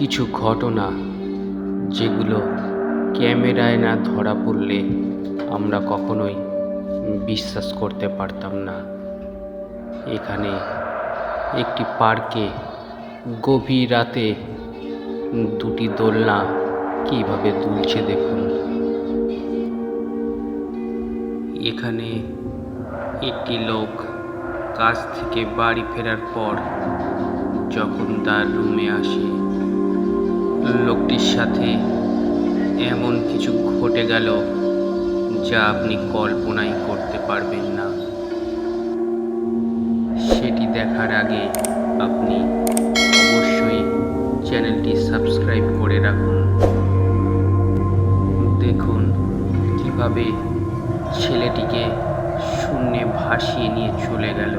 কিছু ঘটনা যেগুলো ক্যামেরায় না ধরা পড়লে আমরা কখনোই বিশ্বাস করতে পারতাম না। এখানে একটি পার্কে গভীর রাতে দুটি দোলনা কীভাবে দুলছে দেখুন। এখানে একটি লোক কাজ থেকে বাড়ি ফেরার পর যখন তার রুমে আসে লোকটির সাথে এমন কিছু ঘটে গেল যা আপনি কল্পনাই করতে পারবেন না। সেটি দেখার আগে আপনি অবশ্যই চ্যানেলটি সাবস্ক্রাইব করে রাখুন। দেখুন কীভাবে ছেলেটিকে শূন্যে ভাসিয়ে নিয়ে চলে গেল।